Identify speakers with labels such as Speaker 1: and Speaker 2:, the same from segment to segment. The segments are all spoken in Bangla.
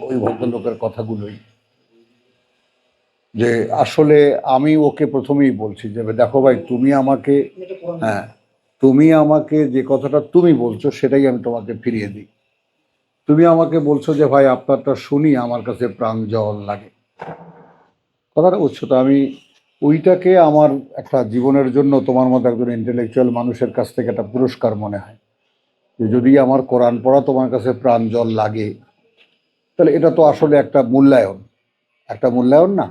Speaker 1: ওই ভদ্রলোকের কথাগুলোই। যে আসলে আমি ওকে প্রথমেই বলছি যে, দেখো ভাই, তুমি আমাকে হ্যাঁ তুমি আমাকে যে কথাটা তুমি বলছো সেটাই আমি তোমাকে ফিরিয়ে দিই। তুমি আমাকে বলছো যে, ভাই, আপনারটা শুনি, আমার কাছে প্রাণ জল লাগে। কথাটা বুঝছ তো? আমি ওইটাকে আমার একটা জীবনের জন্য তোমার মতো একজন ইন্টেলেকচুয়াল মানুষের কাছ থেকে একটা পুরস্কার মনে হয়। যদি আমার কোরআন পড়া তোমার কাছে প্রাণ জল লাগে তাহলে এটা তো আসলে একটা মূল্যায়ন। একটা মূল্যায়ন না?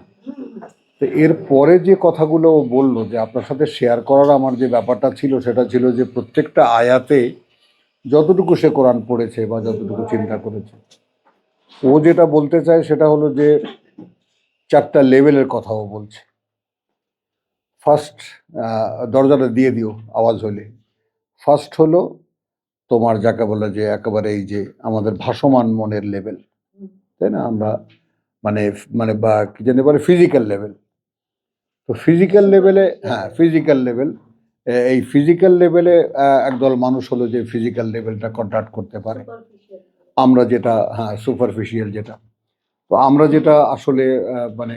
Speaker 1: তো এর পরে যে কথাগুলো ও বলল যে আপনার সাথে শেয়ার করার আমার যে ব্যাপারটা ছিল, সেটা ছিল যে প্রত্যেকটা আয়াতে যতটুকু সে কোরআন পড়েছে বা যতটুকু চিন্তা করেছে। ও যেটা বলতে চায় সেটা হলো যে চারটা লেভেলের কথা ও বলছে। ফার্স্ট দরজাটা দিয়ে দিও আওয়াজ হলে। ফার্স্ট হলো তোমার যাকে বলে যে একেবারে এই যে আমাদের ভাসমান মনের লেভেল তাই না? আমরা মানে মানে বা কি জানি বলে ফিজিক্যাল লেভেল তো ফিজিক্যাল লেভেলে হ্যাঁ ফিজিক্যাল লেভেল এই ফিজিক্যাল লেভেলে একদল মানুষ হলো যে ফিজিক্যাল লেভেলটা কন্ট্যাক্ট করতে পারে। আমরা যেটা হ্যাঁ সুপারফিশিয়াল যেটা। তো আমরা যেটা আসলে মানে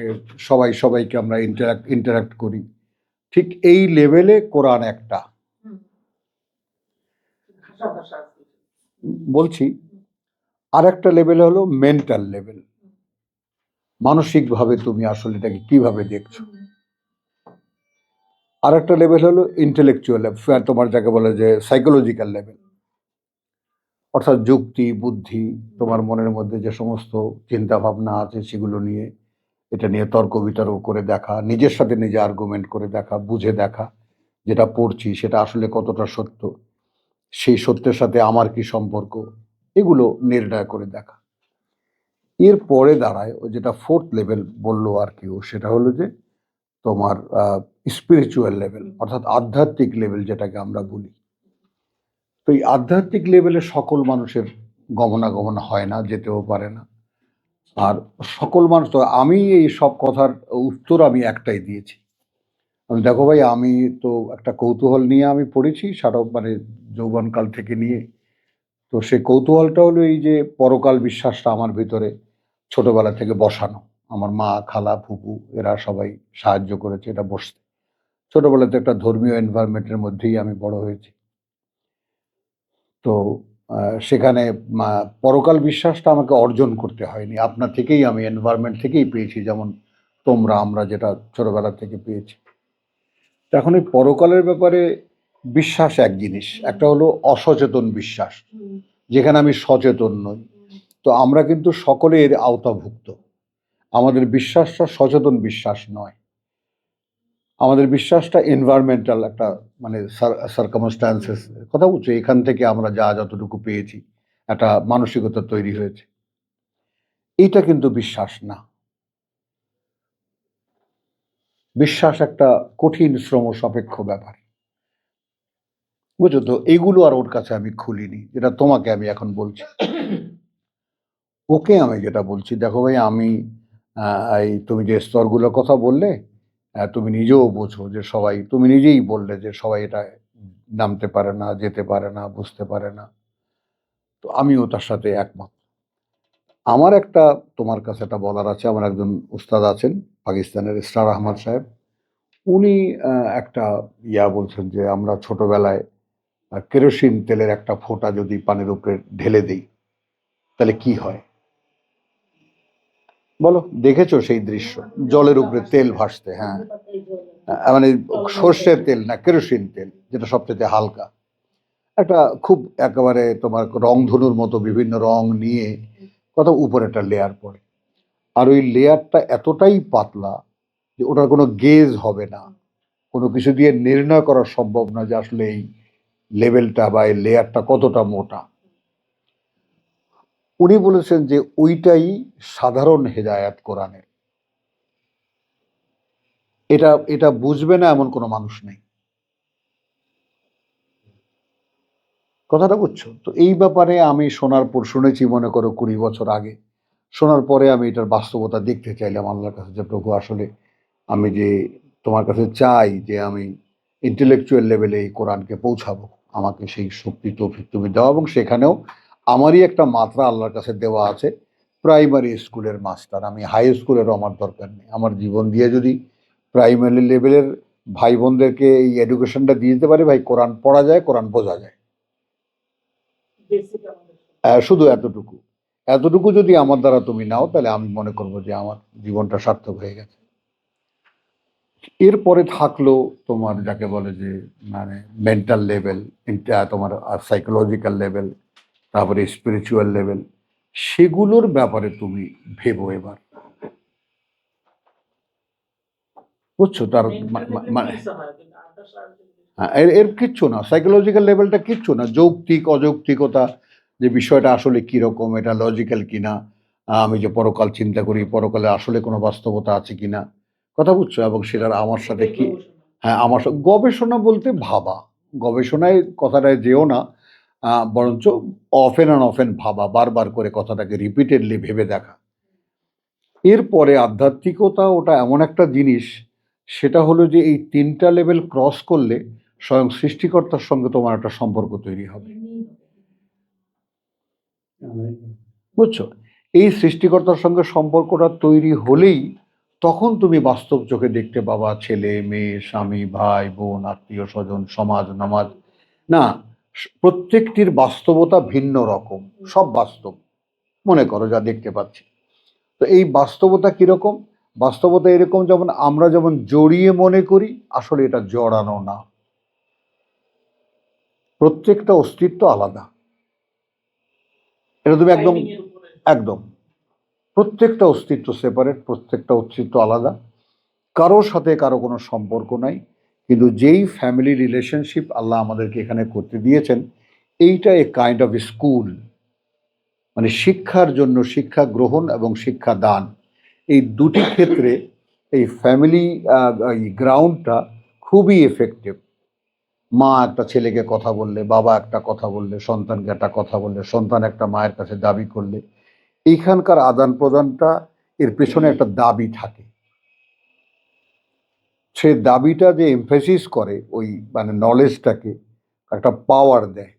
Speaker 1: সবাই সবাইকে আমরা ইন্টারাক্ট ইন্টারাক্ট করি। ঠিক এই লেভেলে কোরআন একটা। বলছি। আর একটা লেভেল হলো মেন্টাল লেভেল মানসিকভাবে তুমি আসলে এটাকে কীভাবে দেখছ? আর একটা লেভেল হলো ইন্টেলেকচুয়াল তোমার যাকে বলে যে সাইকোলজিক্যাল লেভেল অর্থাৎ যুক্তি বুদ্ধি তোমার মনের মধ্যে যে সমস্ত চিন্তা ভাবনা আছে সেগুলো নিয়ে এটা নিয়ে তর্ক বিতর্ক করে দেখা নিজের সাথে নিজে আর্গুমেন্ট করে দেখা বুঝে দেখা যেটা পড়ছি সেটা আসলে কতটা সত্য সেই সত্যের সাথে আমার কি সম্পর্ক এগুলো নির্ণয় করে দেখা। এর পরে দাঁড়ায় ও যেটা ফোর্থ লেভেল বলল আর কি ও, সেটা হলো যে তোমার স্পিরিচুয়াল লেভেল অর্থাৎ আধ্যাত্মিক লেভেল যেটাকে আমরা বলি। তো এই আধ্যাত্মিক লেভেলে সকল মানুষের গমনাগমন হয় না, যেতেও পারে না। আর সকল মানুষ, তো আমি এই সব কথার উত্তর আমি একটাই দিয়েছি। আমি দেখো ভাই, আমি তো একটা কৌতূহল নিয়ে আমি পড়েছি, সারা মানে যৌবনকাল থেকে নিয়ে তো সেই কৌতূহলটা হলো এই যে পরকাল বিশ্বাসটা আমার ভিতরে ছোটবেলা থেকে বসানো। আমার মা, খালা, ফুপু, এরা সবাই সাহায্য করেছে এটা বসতে। ছোটবেলাতে একটা ধর্মীয় এনভায়রনমেন্টের মধ্যেই আমি বড় হয়েছি। তো সেখানে পরকাল বিশ্বাসটা আমাকে অর্জন করতে হয়নি। আপনার থেকেই আমি এনভায়রনমেন্ট থেকেই পেয়েছি, যেমন তোমরা, আমরা যেটা ছোটবেলা থেকে পেয়েছি। এখন এই পরকালের ব্যাপারে বিশ্বাস এক জিনিস একটা হলো অসচেতন বিশ্বাস যেখানে আমি সচেতন নই। তো আমরা কিন্তু সকলের আওতাভুক্ত। আমাদের বিশ্বাসটা সচেতন বিশ্বাস নয়। আমাদের বিশ্বাসটা এনভায়রনমেন্টাল একটা মানে সার্কামস্টান্সেস কথা বলছো এখান থেকে আমরা যা যতটুকু পেয়েছি একটা মানসিকতা তৈরি হয়েছে। এইটা কিন্তু বিশ্বাস না। বিশ্বাস একটা কঠিন শ্রম সাপেক্ষ ব্যাপার। বুঝছ? তো এইগুলো আর ওর কাছে আমি খুলিনি যেটা তোমাকে আমি এখন বলছি। ওকে আমি যেটা বলছি দেখো ভাই আমি এই তুমি যে স্তরগুলোর কথা বললে তুমি নিজেও বোঝো যে সবাই তুমি নিজেই বললে যে সবাই এটা নামতে পারে না যেতে পারে না বুঝতে পারে না। তো আমিও তার সাথে একমত। আমার একটা তোমার কাছে একটা বলার আছে আমার একজন উস্তাদ আছেন পাকিস্তানের স্টার আহমদ সাহেব। উনি একটা ইয়া বলছেন যে আমরা ছোটবেলায় কেরোসিন তেলের একটা ফোঁটা যদি পানের উপরে ঢেলে দিই, তাহলে কি হয়? বলো, দেখেছ সেই দৃশ্য? জলের উপরে তেল ভাসতে হ্যাঁ। মানে সর্ষের তেল না, কেরোসিন তেল, যেটা সবচেয়ে হালকা। একটা খুব একেবারে তোমার রংধনুর মতো বিভিন্ন রং নিয়ে কত উপরে একটা লেয়ার পড়ে। আর ওই লেয়ারটা এতটাই পাতলা যে ওটার কোনো গেজ হবে না। কোনো কিছু দিয়ে নির্ণয় করা সম্ভব না যে আসলে এই লেভেলটা বা এই লেয়ারটা কতটা মোটা? উনি বলেছেন যে ওইটাই সাধারণ হেদায়াত কোরআনের। এটা এটা বুঝবে না এমন কোনো মানুষ নেই। কথাটা বুঝছ? তো এই ব্যাপারে আমি শোনার পর শুনেছি মনে করো কুড়ি বছর আগে। শোনার পরে আমি এটার বাস্তবতা দেখতে চাইলাম আল্লাহর কাছে যে প্রভু আসলে আমি যে তোমার কাছে চাই যে আমি ইন্টেলেকচুয়াল লেভেলে এই কোরআনকে পৌঁছাবো। আমাকে সেই শক্তি তৌফিক তুমি দাও এবং সেখানেও আমারই একটা মাত্রা আল্লাহর কাছে দেওয়া আছে। প্রাইমারি স্কুলের মাস্টার আমি হাই স্কুলেরও আমার দরকার নেই। আমার জীবন দিয়ে যদি প্রাইমারি লেভেলের ভাই বোনদেরকে এই এডুকেশনটা দিয়ে দিতে পারি ভাই কোরআন পড়া যায় কোরআন বোঝা যায়। শুধু এতটুকু। এতটুকু যদি আমার দ্বারা তুমি নাও তাহলে আমি মনে করব যে আমার জীবনটা সার্থক হয়ে গেছে। এরপরে থাকল তোমার যাকে বলে যে মানে মেন্টাল লেভেল তোমার সাইকোলজিক্যাল লেভেল তারপরে স্পিরিচুয়াল লেভেল সেগুলোর ব্যাপারে তুমি ভেবো এবার। বুঝছ? তার মানে হ্যাঁ, এর কিচ্ছু না। সাইকোলজিক্যাল লেভেলটা কিচ্ছু না। যৌক্তিক অযৌক্তিকতা যে বিষয়টা আসলে কীরকম এটা লজিক্যাল কিনা আমি যে পরকাল চিন্তা করি পরকালে আসলে কোনো বাস্তবতা আছে কিনা কথা বুঝছ? এবং সেটার আমার সাথে কি হ্যাঁ আমার গবেষণা বলতে ভাবা। গবেষণায় কথাটায় যেও না বরঞ্চ অফেন অ্যান্ড অফেন ভাবা বারবার করে কথাটাকে রিপিটেডলি ভেবে দেখা। এরপরে আধ্যাত্মিকতা ওটা এমন একটা জিনিস সেটা হলো যে এই তিনটা লেভেল ক্রস করলে স্বয়ং সৃষ্টিকর্তার সঙ্গে তোমার একটা সম্পর্ক তৈরি হবে। বুঝছ? এই সৃষ্টিকর্তার সঙ্গে সম্পর্কটা তৈরি হলেই তখন তুমি বাস্তব চোখে দেখতে পাবা ছেলে মেয়ে স্বামী ভাই বোন আত্মীয় স্বজন সমাজ নামাজ। না প্রত্যেকটির বাস্তবতা ভিন্ন রকম সব বাস্তব। মনে করো যা দেখতে পাচ্ছি। তো এই বাস্তবতা কীরকম? বাস্তবতা এরকম যেমন আমরা যেমন জড়িয়ে মনে করি আসলে এটা জড়ানো না। প্রত্যেকটা অস্তিত্ব আলাদা। এটা তুমি একদম একদম। প্রত্যেকটা অস্তিত্ব সেপারেট প্রত্যেকটা অস্তিত্ব আলাদা। কারোর সাথে কারও কোনো সম্পর্ক নাই, কিন্তু যেই ফ্যামিলি রিলেশনশিপ আল্লাহ আমাদেরকে এখানে করতে দিয়েছেন, এইটা এ কাইন্ড অফ স্কুল মানে শিক্ষার জন্য শিক্ষা গ্রহণ এবং শিক্ষা দান। এই দুটি ক্ষেত্রে এই ফ্যামিলি এই গ্রাউন্ডটা খুবই এফেক্টিভ মা একটা ছেলেকে কথা বললে, বাবা একটা কথা বললে, সন্তানকে একটা কথা বললে, সন্তান একটা মায়ের কাছে দাবি করলে এইখানকার আদান প্রদানটা এর পেছনে একটা দাবি থাকে। সে দাবিটা যে এমফেসিস করে ওই মানে নলেজটাকে একটা পাওয়ার দেয়।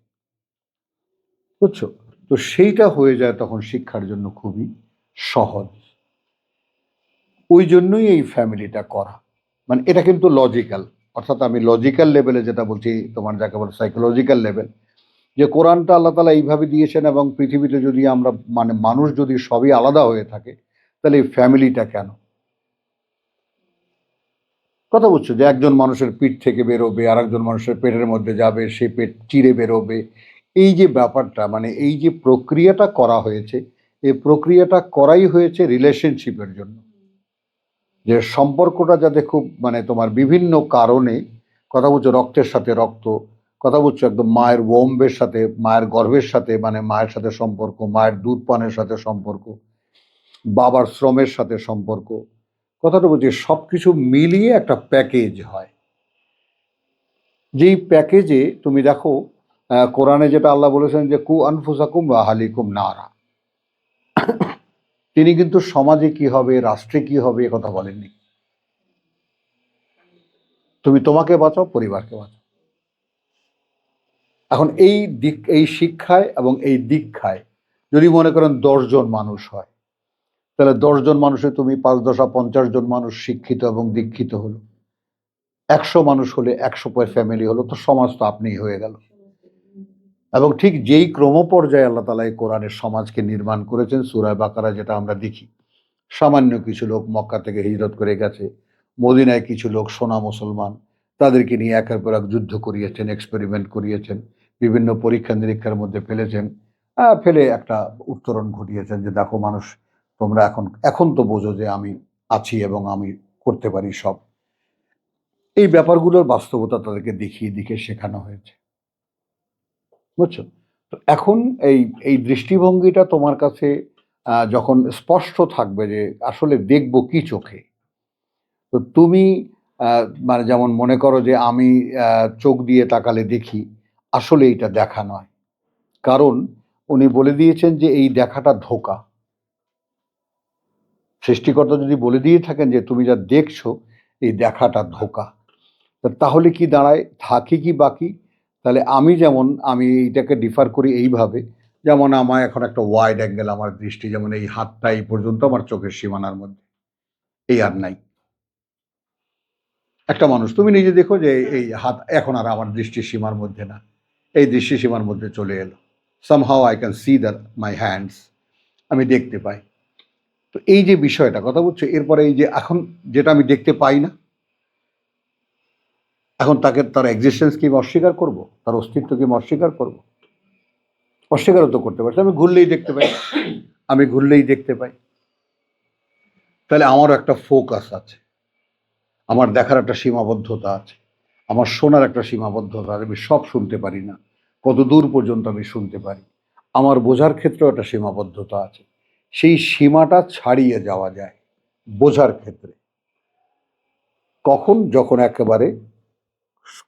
Speaker 1: বুঝছ? তো সেইটা হয়ে যায় তখন শিক্ষার জন্য খুবই সহজ। ওই জন্যই এই ফ্যামিলিটা করা। মানে এটা কিন্তু লজিক্যাল অর্থাৎ আমি লজিক্যাল লেভেলে যেটা বলছি, তোমার যাকে বলে সাইকোলজিক্যাল লেভেল যে কোরআনটা আল্লাহ তালা এইভাবে দিয়েছেন এবং পৃথিবীতে যদি আমরা মানে মানুষ যদি সবই আলাদা হয়ে থাকে, তাহলে এই ফ্যামিলিটা কেন? কথা বুঝছ যে একজন মানুষের পিঠ থেকে বেরোবে আর একজন মানুষের পেটের মধ্যে যাবে, সে পেট চিরে বেরোবে। এই যে ব্যাপারটা মানে এই যে প্রক্রিয়াটা করা হয়েছে, এই প্রক্রিয়াটা করাই হয়েছে রিলেশনশিপের জন্য। যে সম্পর্কটা যাতে খুব মানে তোমার বিভিন্ন কারণে, কথা বলছো রক্তের সাথে রক্ত কথা বলছো একদম মায়ের ওম্বের সাথে, মায়ের গর্ভের সাথে মানে মায়ের সাথে সম্পর্ক, মায়ের দুধ পানের সাথে সম্পর্ক, বাবার শ্রমের সাথে সম্পর্ক, কথাটা বলছি সব কিছু মিলিয়ে একটা প্যাকেজ হয়। যেই প্যাকেজে তুমি দেখো কোরআনে যেটা আল্লাহ বলেছেন যে, কু আনফুসাকুম বা হালিকুম নারা। তিনি কিন্তু সমাজে কি হবে, রাষ্ট্রে কি হবে কথা বলেননি। তুমি তোমাকে বাঁচাও, পরিবারকে বাঁচাও। এখন এই দিক, এই শিক্ষায় এবং এই দীক্ষায় যদি মনে করেন দশজন মানুষ হয়, তাহলে দশজন মানুষে তুমি পাঁচ দশা পঞ্চাশ জন মানুষ শিক্ষিত এবং দীক্ষিত হলো। একশো মানুষ হলে একশো পয় ফ্যামিলি হলো, তো সমাজ তো আপনিই হয়ে গেল। এবং ঠিক যেই ক্রমপর্যায়ে আল্লাহ তালা এই কোরআনের সমাজকে নির্মাণ করেছেন সুরায় বাকারা যেটা আমরা দেখি, সামান্য কিছু লোক মক্কা থেকে হিজরত করে গেছে, মদিনায় কিছু লোক সোনা মুসলমান, তাদেরকে নিয়ে একের পর এক যুদ্ধ করিয়েছেন এক্সপেরিমেন্ট করিয়েছেন। বিভিন্ন পরীক্ষা নিরীক্ষার মধ্যে ফেলেছেন ফেলে একটা উত্তরণ ঘটিয়েছেন যে, দেখো মানুষ, তোমরা এখন এখন তো বোঝো যে আমি আছি এবং আমি করতে পারি সব। এই ব্যাপারগুলোর বাস্তবতা তাদেরকে দেখিয়ে দেখিয়ে শেখানো হয়েছে। বুঝছ? তো এখন এই এই দৃষ্টিভঙ্গিটা তোমার কাছে যখন স্পষ্ট থাকবে যে, আসলে দেখব কি চোখে, তো তুমি মানে যেমন মনে করো যে, আমি চোখ দিয়ে তাকালে দেখি আসলে এটা দেখা নয়। কারণ উনি বলে দিয়েছেন যে এই দেখাটা ধোকা। সৃষ্টিকর্তা যদি বলে দিয়ে থাকেন যে তুমি যা দেখছ, এই দেখাটা ধোকা। তাহলে কি দাঁড়ায়? থাকে কি বাকি? তাহলে আমি যেমন, আমি এইটাকে ডিফার করি এইভাবে। যেমন আমার এখন একটা ওয়াইড অ্যাঙ্গেল আমার দৃষ্টি, যেমন এই হাতটা এই পর্যন্ত আমার চোখের সীমানার মধ্যে। এই আর নাই। একটা মানুষ, তুমি নিজে দেখো যে এই হাত এখন আর আমার দৃষ্টির সীমার মধ্যে না। এই দৃষ্টি সীমার মধ্যে চলে এলো। Somehow I can see the my hands আমি দেখতে পাই। তো এই যে বিষয়টা, কথা বলছো, এরপরে এই যে এখন যেটা আমি দেখতে পাই না, এখন তাকে, তার এক্সিস্টেন্স কি অস্বীকার করব? তার অস্তিত্ব কি অস্বীকার করব? অস্বীকারও তো করতে পারছি আমি ঘুরলেই দেখতে পাই। আমি ঘুরলেই দেখতে পাই। তাহলে আমারও একটা ফোকাস আছে। আমার দেখার একটা সীমাবদ্ধতা আছে। আমার শোনার একটা সীমাবদ্ধতা আছে। আমি সব শুনতে পারি না। কত দূর পর্যন্ত আমি শুনতে পারি? আমার বোঝার ক্ষেত্রেও একটা সীমাবদ্ধতা আছে। সেই সীমাটা ছাড়িয়ে যাওয়া যায় বোঝার ক্ষেত্রে। কখন যখন একেবারে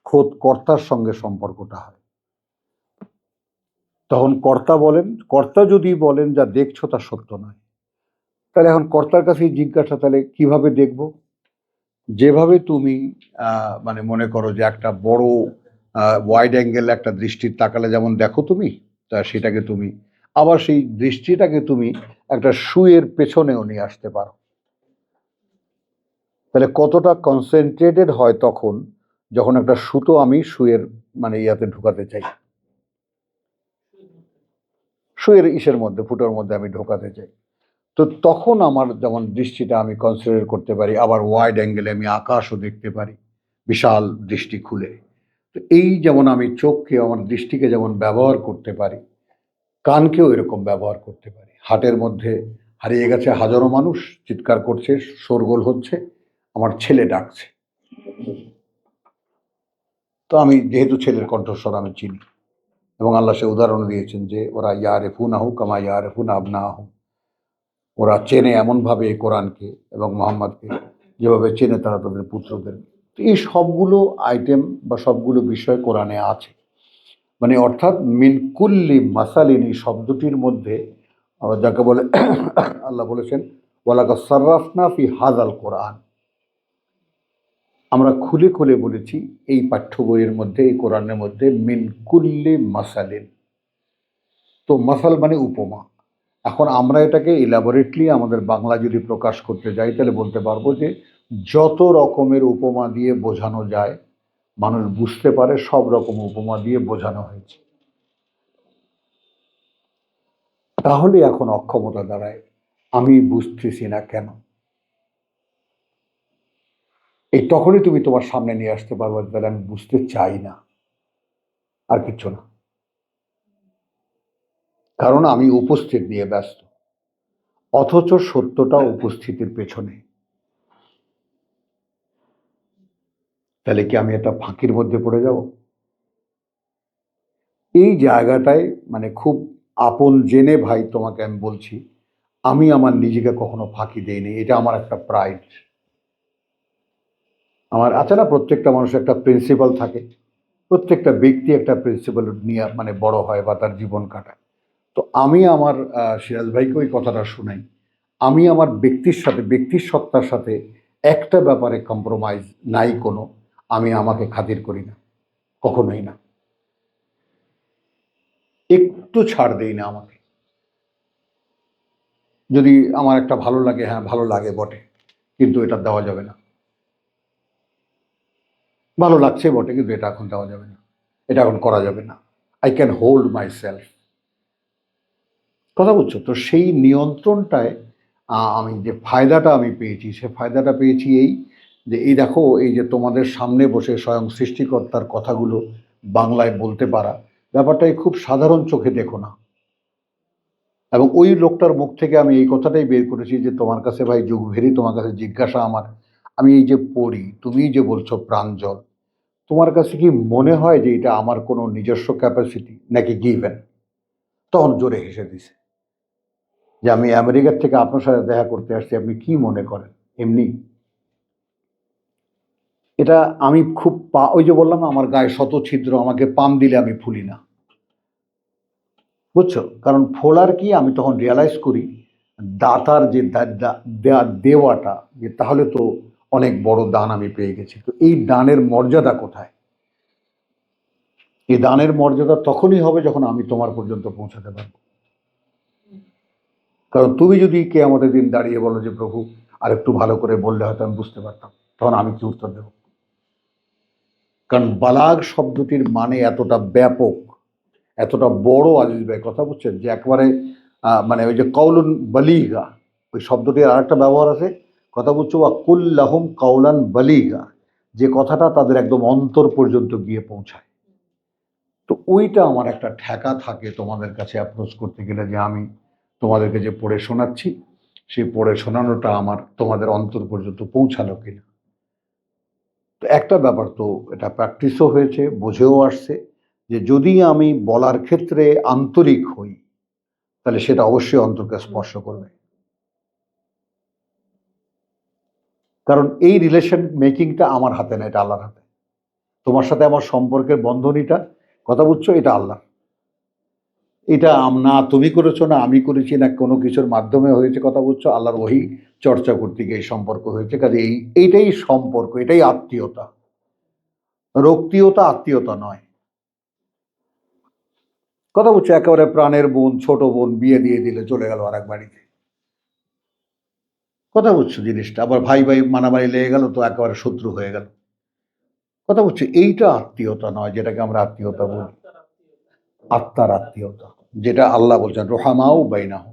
Speaker 1: খোদ কর্তার সঙ্গে সম্পর্কটা হয়। তখন কর্তা বলেন, কর্তা যদি বলেন যা দেখছ তা সত্য নয়। তাহলে এখন কর্তার কাছেই জিজ্ঞাসা, তাহলে কীভাবে দেখব? যেভাবে তুমি মানে মনে করো যে একটা বড় ওয়াইড অ্যাঙ্গেল একটা দৃষ্টির তাকালে যেমন দেখো তুমি, তা সেটাকে তুমি, আবার সেই দৃষ্টিটাকে তুমি একটা শুয়ের পেছনেও নিয়ে আসতে পারো। তাহলে কতটা কনসেন্ট্রেটেড হয় তখন যখন একটা সুতো আমি শুয়ের মানে ইয়াতে ঢুকাতে চাই? শুয়ের ইসের মধ্যে, ফুটোর মধ্যে আমি ঢোকাতে চাই। তো তখন আমার যেমন দৃষ্টিটা আমি কনসিডার করতে পারি, আবার ওয়াইড অ্যাঙ্গেলে আমি আকাশও দেখতে পারি, বিশাল দৃষ্টি খুলে। তো এই যেমন আমি চোখকে, আমার দৃষ্টিকে যেমন ব্যবহার করতে পারি, কানকেও এরকম ব্যবহার করতে পারি। হাটের মধ্যে হারিয়ে গেছে হাজারো মানুষ, চিৎকার করছে, শোরগোল হচ্ছে, আমার ছেলে ডাকছে। তো আমি যেহেতু ছেলের কণ্ঠস্বর আমি চিনি, এবং আল্লাহ সে উদাহরণ দিয়েছেন যে, ওরা ইয়ারে ফুন আহু কামা ইয়ারে ফুন আবনা আহু ওরা চেনে এমনভাবে কোরআনকে এবং মোহাম্মদকে, যেভাবে চেনে তারা তাদের পুত্রদের তো এই সবগুলো আইটেম বা সবগুলো বিষয় কোরআনে আছে। মানে অর্থাৎ মিনকুল্লি মাসালিন এই শব্দটির মধ্যে যাকে বলে, আল্লাহ বলেছেন ওয়ালাকা সার্রাফনা ফি হাজাল কোরআন। আমরা খুলে খুলে বলেছি এই পাঠ্য বইয়ের মধ্যে, এই কোরআনের মধ্যে মিনকুল্লি মাসালিন। তো মাসাল মানে উপমা। এখন আমরা এটাকে ইলাবোরেটলি আমাদের বাংলা যদি প্রকাশ করতে যাই, তাহলে বলতে পারব যে যত রকমের উপমা দিয়ে বোঝানো যায়, মানুষ বুঝতে পারে সব রকম উপমা দিয়ে বোঝানো হয়েছে। তাহলে এখন অক্ষমতা দাঁড়ায়, আমি বুঝতেছি না কেন। এই তখনই তুমি তোমার সামনে নিয়ে আসতে পারবে, তাহলে আমি বুঝতে চাই না। আর কিচ্ছু না। কারণ আমি উপস্থিত নিয়ে ব্যস্ত। অথচ সত্যটা উপস্থিতির পেছনে। তাহলে কি আমি একটা ফাঁকির মধ্যে পড়ে যাব? এই জায়গাটায় মানে খুব আপন জেনে ভাই তোমাকে আমি বলছি, আমি আমার নিজেকে কখনো ফাঁকি দেইনি, এটা আমার একটা প্রাইড আমার আছে না প্রত্যেকটা মানুষের একটা প্রিন্সিপাল থাকে, প্রত্যেকটা ব্যক্তি একটা প্রিন্সিপাল নিয়ে মানে বড় হয় বা তার জীবন কাটায়। তো আমি আমার সিরাজ ভাইকে ওই কথাটা শুনাই, আমি আমার ব্যক্তির সাথে, ব্যক্তির সত্তার সাথে একটা ব্যাপারে কম্প্রোমাইজ নাই কোনো আমি আমাকে খাতির করি না, কখনোই না। একটু ছাড় দেই না আমাকে। যদি আমার একটা ভালো লাগে হ্যাঁ ভালো লাগে বটে, কিন্তু এটা দেওয়া যাবে না। ভালো লাগছে বটে, কিন্তু এটা এখন দেওয়া যাবে না। এটা এখন করা যাবে না। I can hold myself কথা বলছো তো সেই নিয়ন্ত্রণটায় আমি যে ফায়দাটা আমি পেয়েছি, সে ফায়দাটা পেয়েছি এই যে এই দেখো, এই যে তোমাদের সামনে বসে স্বয়ং সৃষ্টিকর্তার কথাগুলো বাংলায় বলতে পারা ব্যাপারটাই খুব সাধারণ চোখে দেখো না। এবং ওই লোকটার মুখ থেকে আমি এই কথাটাই বের করেছি যে, তোমার কাছে ভাই যুগ ভেরি, তোমার কাছে জিজ্ঞাসা আমার। আমি এই যে পড়ি, তুমি যে বলছো প্রাঞ্জল তোমার কাছে কি মনে হয় যে এটা আমার কোনো নিজস্ব ক্যাপাসিটি নাকি গিভেন তখন জোরে হেসে দিছে যে, আমি আমেরিকার থেকে আপনার সাথে দেখা করতে আসছি, আপনি কি মনে করেন? এমনি এটা আমি খুব পা, ওই যে বললাম আমার গায়ে শত ছিদ্র, আমাকে পাম দিলে আমি ফুলি না। বুঝছ? কারণ ফোলার কি, আমি তখন রিয়ালাইজ করি, দাতার যে দেওয়াটা, যে তাহলে তো অনেক বড় দান আমি পেয়ে গেছি। তো এই দানের মর্যাদা কোথায়? এই দানের মর্যাদা তখনই হবে যখন আমি তোমার পর্যন্ত পৌঁছাতে পারব। কারণ তুমি যদি কে আমাদের দিন দাঁড়িয়ে বলো যে, প্রভু আর একটু ভালো করে বললে হয়তো আমি বুঝতে পারতাম। তখন আমি কি উত্তর দেব? কারণ বালাগ শব্দটির মানে এতটা ব্যাপক, এতটা বড় আজিজ ভাই, কথা বলছেন যে একবারে মানে ওই যে কৌলুন বলিগা, ওই শব্দটির আরেকটা ব্যবহার আছে, কথা বলছো বা কুল্লাহম কৌলান বলিগা, যে কথাটা তাদের একদম অন্তর পর্যন্ত গিয়ে পৌঁছায়। তো ওইটা আমার একটা ঠেকা থাকে তোমাদের কাছে অ্যাপ্রোচ করতে গেলে যে আমি তোমাদেরকে যে পড়ে শোনাচ্ছি, সেই পড়ে শোনানোটা আমার তোমাদের অন্তর পর্যন্ত পৌঁছালো কিনা। তো একটা ব্যাপার তো এটা প্র্যাকটিসও হয়েছে বুঝেও আসছে যে যদি আমি বলার ক্ষেত্রে আন্তরিক হই তাহলে সেটা অবশ্যই অন্তরকে স্পর্শ করবে। কারণ এই রিলেশন মেকিংটা আমার হাতে না এটা আল্লাহর হাতে। তোমার সাথে আমার সম্পর্কের বন্ধনীটা কথা বুঝছ? এটা আল্লাহ এটা না তুমি করেছ, না আমি করেছি, না কোনো কিছুর মাধ্যমে হয়েছে কথা বুঝছ আল্লাহর ওহি চর্চা করতে গিয়ে সম্পর্ক হয়েছে। কাজে এই, এইটাই সম্পর্ক, এটাই আত্মীয়তা। রক্তিয়তা আত্মীয়তা নয়। কথা বুঝছ একেবারে প্রাণের বোন, ছোট বোন, বিয়ে দিয়ে দিলে চলে গেল আর এক বাড়িতে। কথা বুঝছ জিনিসটা, আবার ভাই ভাই মানাবাড়ি লেগে গেল তো একেবারে শত্রু হয়ে গেল। কথা বুঝছ এইটা আত্মীয়তা নয়, যেটাকে আমরা আত্মীয়তা বলি। আত্মার আত্মীয়তা, যেটা আল্লাহ বলছেন, রোহামাও বাইনাহ।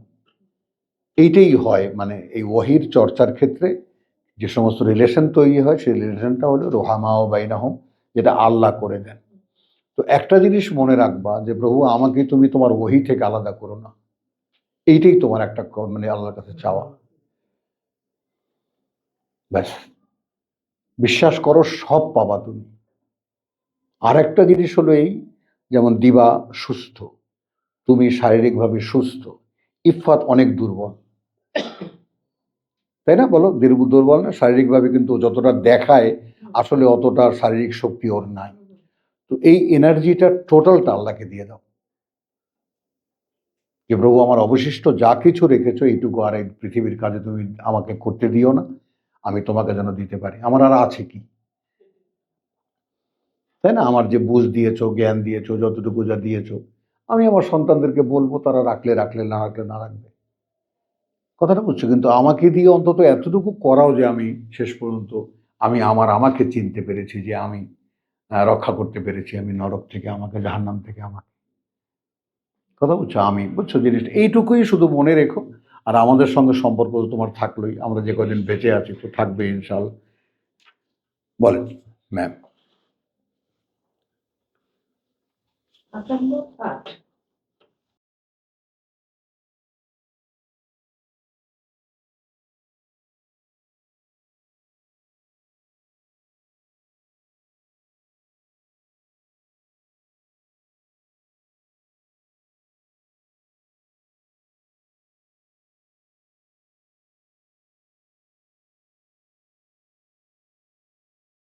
Speaker 1: এইটাই হয় মানে এই ওহির চর্চার ক্ষেত্রে যে সমস্ত রিলেশন তৈরি হয়, সেই রিলেশনটা হলো রোহামাও বাইনাহম যেটা আল্লাহ করে দেন। তো একটা জিনিস মনে রাখবা যে প্রভু, আমাকে তুমি তোমার ওহি থেকে আলাদা করো না। এইটাই তোমার একটা মানে আল্লাহর কাছে চাওয়া। ব্যাস। বিশ্বাস করো, সব পাবা তুমি। আর একটা জিনিস হলো এই যেমন দিবা সুস্থ, তুমি শারীরিকভাবে সুস্থ ইফাত অনেক দুর্বল। তাই না বলো? দুর্বল না, শারীরিকভাবে কিন্তু যতটা দেখায়, আসলে অতটা শারীরিক শক্তি ওর নাই। তো এই এনার্জিটা টোটালটা আল্লাহকে দিয়ে দাও। যে প্রভু আমার অবশিষ্ট যা কিছু রেখেছো, এইটুকু আর এই পৃথিবীর কাজে তুমি আমাকে করতে দিও না, আমি তোমাকে যেন দিতে পারি। আমার আর আছে কি? তাই না? আমার যে বুঝ দিয়েছ, জ্ঞান দিয়েছ, যতটুকু যা দিয়েছ, আমি আমার সন্তানদেরকে বলব, তারা রাখলে রাখলে, না রাখলে না রাখবে। কথাটা বুঝছ? কিন্তু আমাকে দিয়ে অন্তত এতটুকু করাও যে আমি শেষ পর্যন্ত, আমি আমার, আমাকে চিনতে পেরেছি যে আমি রক্ষা করতে পেরেছি, আমি নরক থেকে, আমাকে জাহান্নাম থেকে, আমাকে। কথা বুঝছ? আমি, বুঝছ জিনিসটা? এইটুকুই শুধু মনে রেখো। আর আমাদের সঙ্গে সম্পর্ক তোমার থাকলোই। আমরা যে কদিন বেঁচে আছি, তো থাকবে ইনশাল্লাহ। বলেন ম্যাম
Speaker 2: আটান্ন আট